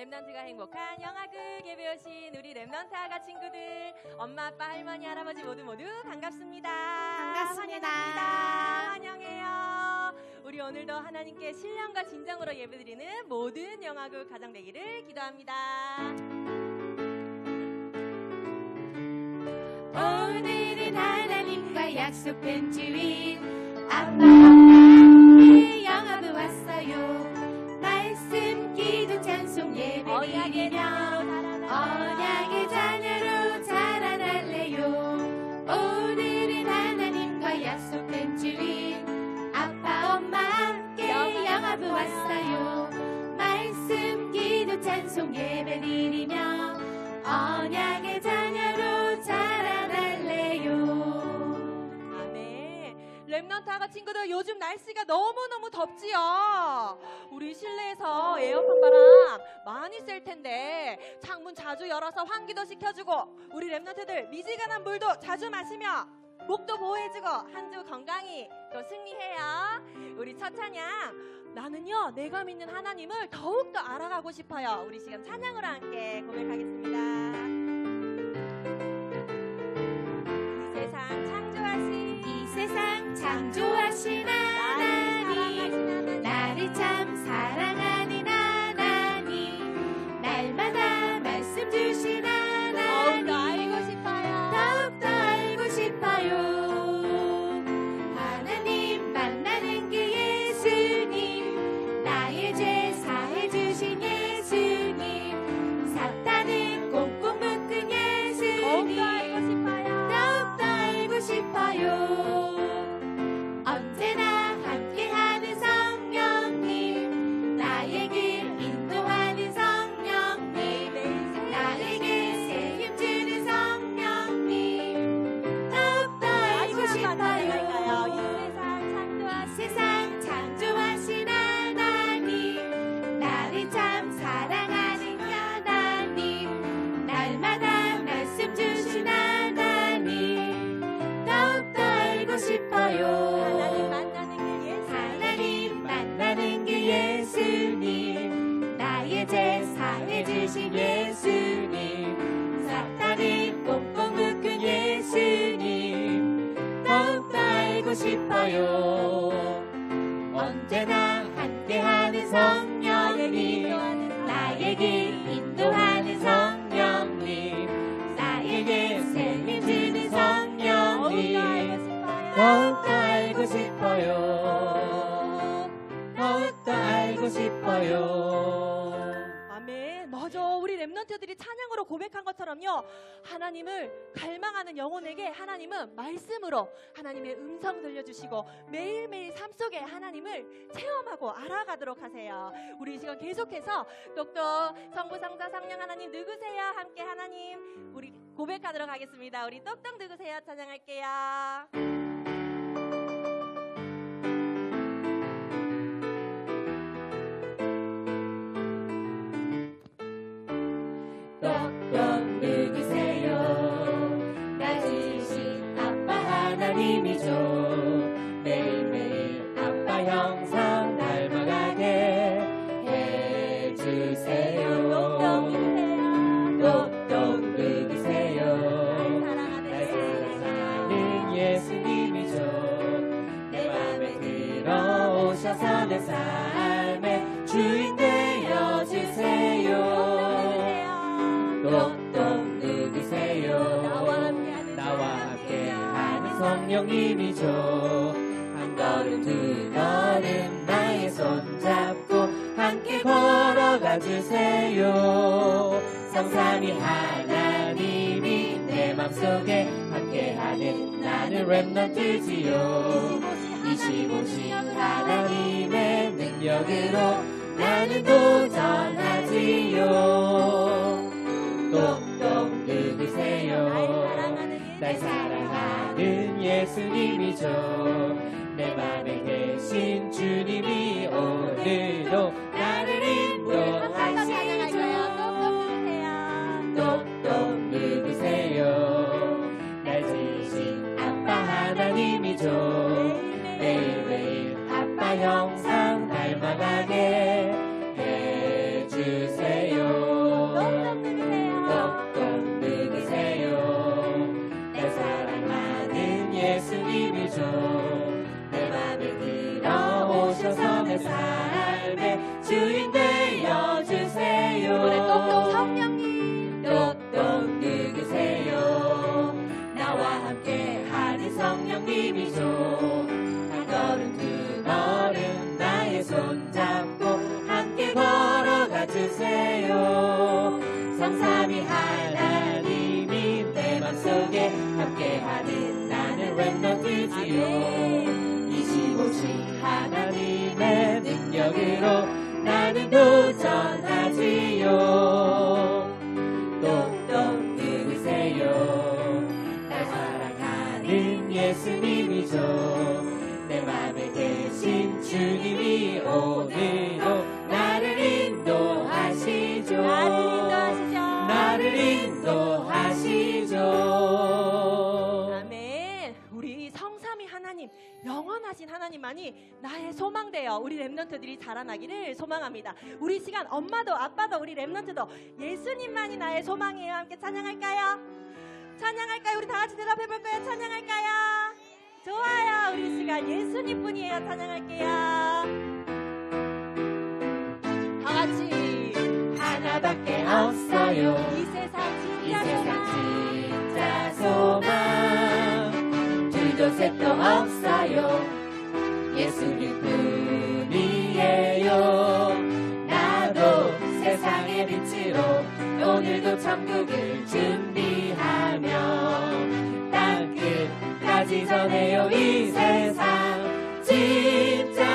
랩넌트가 행복한 영화극 예배오신 우리 랩넌트 아가 친구들, 엄마, 아빠, 할머니, 할아버지 모두 모두 반갑습니다. 반갑습니다. 환영합니다. 환영해요. 우리 오늘도 하나님께 신령과 진정으로 예배드리는 모든 영화극 가정 되기를 기도합니다. 오늘은 하나님과 약속된 주인 아빠 엄마의 영화부 왔어요 말씀 기도 찬송 예 아가 친구들 요즘 날씨가 너무너무 덥지요. 우리 실내에서 에어컨 바람 많이 쐴 텐데 창문 자주 열어서 환기도 시켜주고 우리 랩넌트들 미지근한 물도 자주 마시며 목도 보호해주고 한 주 건강히 또 승리해요. 우리 첫 찬양 나는요 내가 믿는 하나님을 더욱더 알아가고 싶어요. 우리 지금 찬양으로 함께 고백하겠습니다. 이 세상 창조하신 이 세상 창조 하 랩런트들이 찬양으로 고백한 것처럼요. 하나님을 갈망하는 영혼에게 하나님은 말씀으로 하나님의 음성 들려주시고 매일매일 삶 속에 하나님을 체험하고 알아가도록 하세요. 우리 이 시간 계속해서 똑똑 성부 성자 성령 하나님 누구세요? 함께 하나님 우리 고백하도록 하겠습니다. 우리 똑똑 누구세요? 찬양할게요. 똑똑 누구세요? 나와 함께하는 나와 함께 하는 성령님이죠. 한 걸음 두 걸음 나의 손잡고 함께 걸어가 주세요. 성삼위 하나님이 내 맘속에 함께하는 나는 랩넌트지요. 25시 하나님의 능력으로 나는 도전하지요 영원하신 하나님만이 나의 소망되어 우리 렘넌트들이 자라나기를 소망합니다. 우리 시간 엄마도 아빠도 우리 렘넌트도 예수님만이 나의 소망이에요. 함께 찬양할까요? 찬양할까요? 우리 다 같이 대답해 볼까요? 찬양할까요? 좋아요. 우리 시간 예수님뿐이에요. 찬양할게요. 다 같이 하나밖에 없어요 이 세상 이 세상 예수님 뿐이에요. 나도 세상의 빛으로 오늘도 천국을 준비하며 땅끝까지 전해요 이 세상. 진짜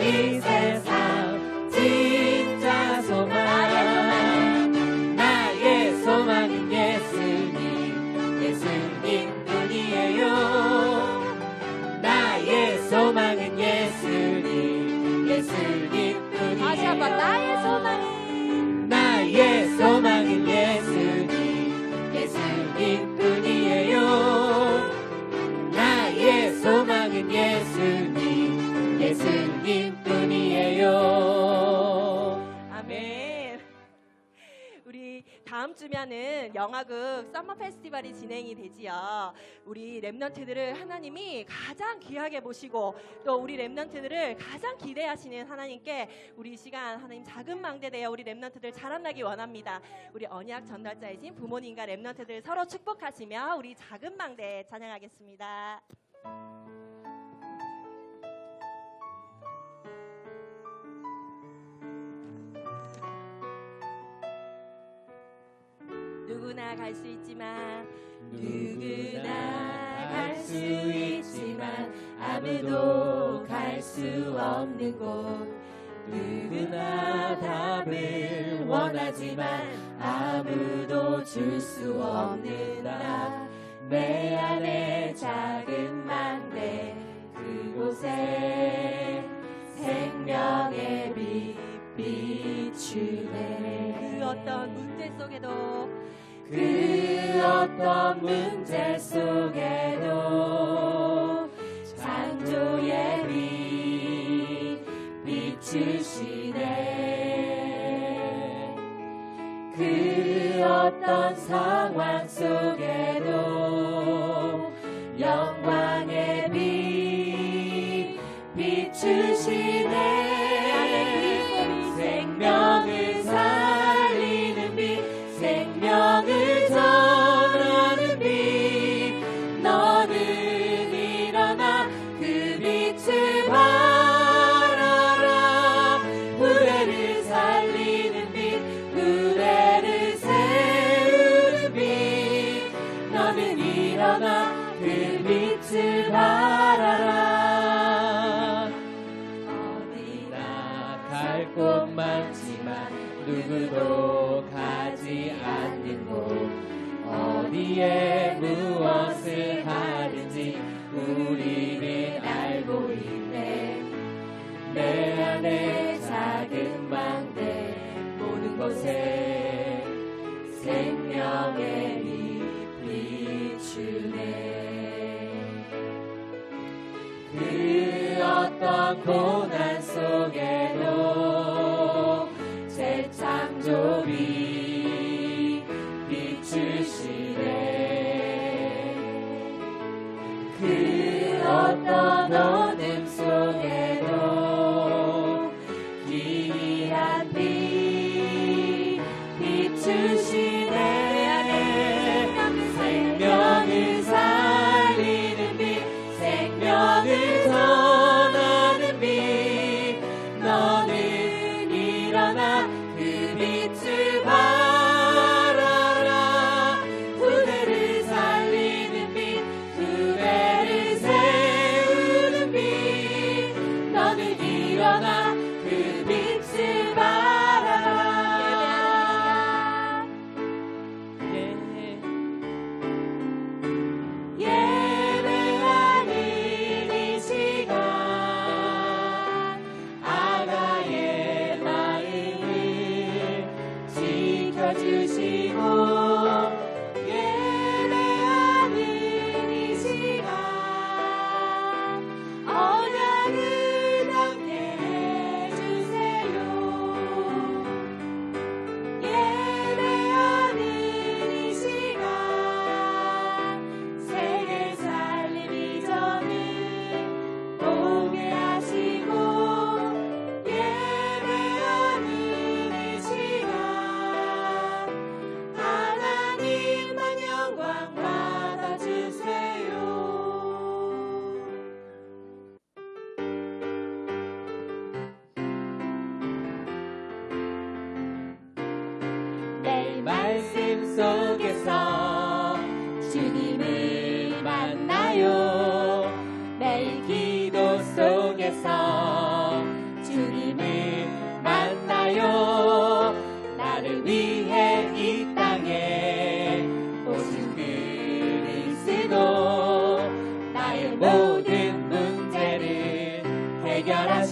이 세상 다음 주면은 영화극 썸머 페스티벌이 진행이 되지요. 우리 랩넌트들을 하나님이 가장 귀하게 보시고 또 우리 랩넌트들을 가장 기대하시는 하나님께 우리 이 시간 하나님 작은 망대 되어 우리 랩넌트들 자라나기 원합니다. 우리 언약 전달자이신 부모님과 랩넌트들 서로 축복하시며 우리 작은 망대 찬양하겠습니다. 누구나 갈 수 있지만 누구나 갈 수 있지만 아무도 갈 수 없는 곳. 누구나 답을 원하지만 아무도 줄 수 없는 나. 내 안에 작은 망대 그곳에 생명의 빛 비추네 그 어떤 문제 속에도 그 어떤 문제 속에도 창조의 빛 비추시네. 그 어떤 상황 속에도 영광의 빛 비추시네 갈 곳 많지만 누구도 가지 않는 곳. 어디에 무엇을 하는지 우리는 알고 있네. 내 안에 작은 망대 모든 곳에 생명의 빛 비추네. 그 어떤 고난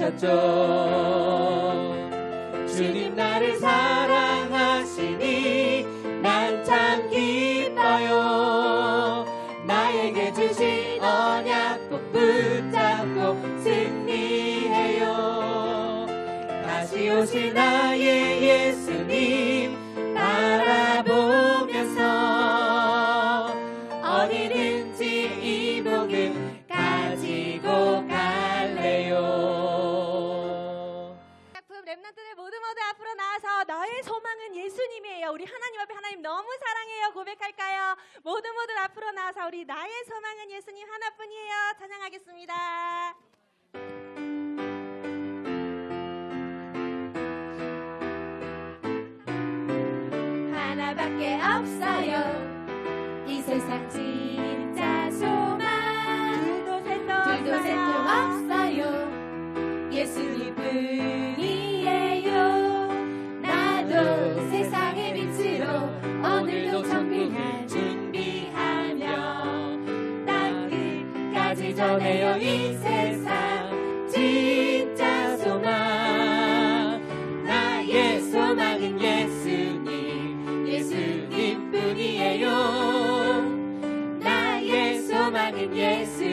하셨죠. 주님 나를 사랑하시니 난 참 기뻐요. 나에게 주신 언약 꼭 붙잡고 승리해요. 다시 오실 나의 나의 소망은 예수님 하나뿐이에요. 찬양하겠습니다. 하나밖에 없어요. 이 세상 진짜. 전해요 이 세상. 진짜 소망. 나의 소망은 예수님. 예수님뿐이에요. 나의 소망은 예수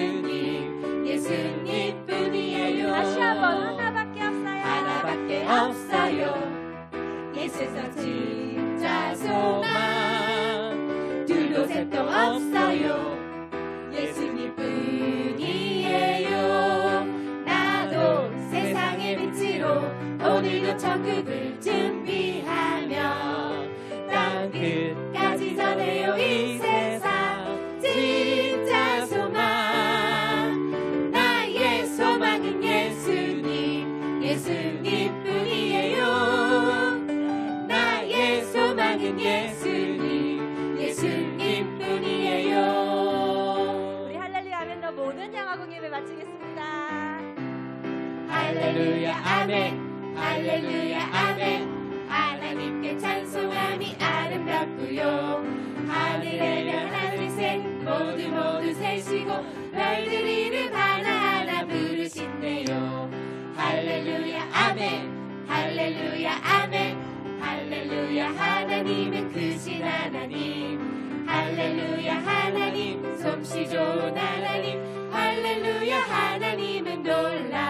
아멘. 할렐루야 아멘. 하나님께 찬송함이 아름답고요. 하늘의 별 하늘 셋 모두 모두 셋이고 별들이는 하나하나 부르시네요. 할렐루야 아멘. 할렐루야 아멘. 할렐루야 하나님은 크신 하나님. 할렐루야 하나님. 솜씨 좋은 하나님. 할렐루야 하나님은 놀라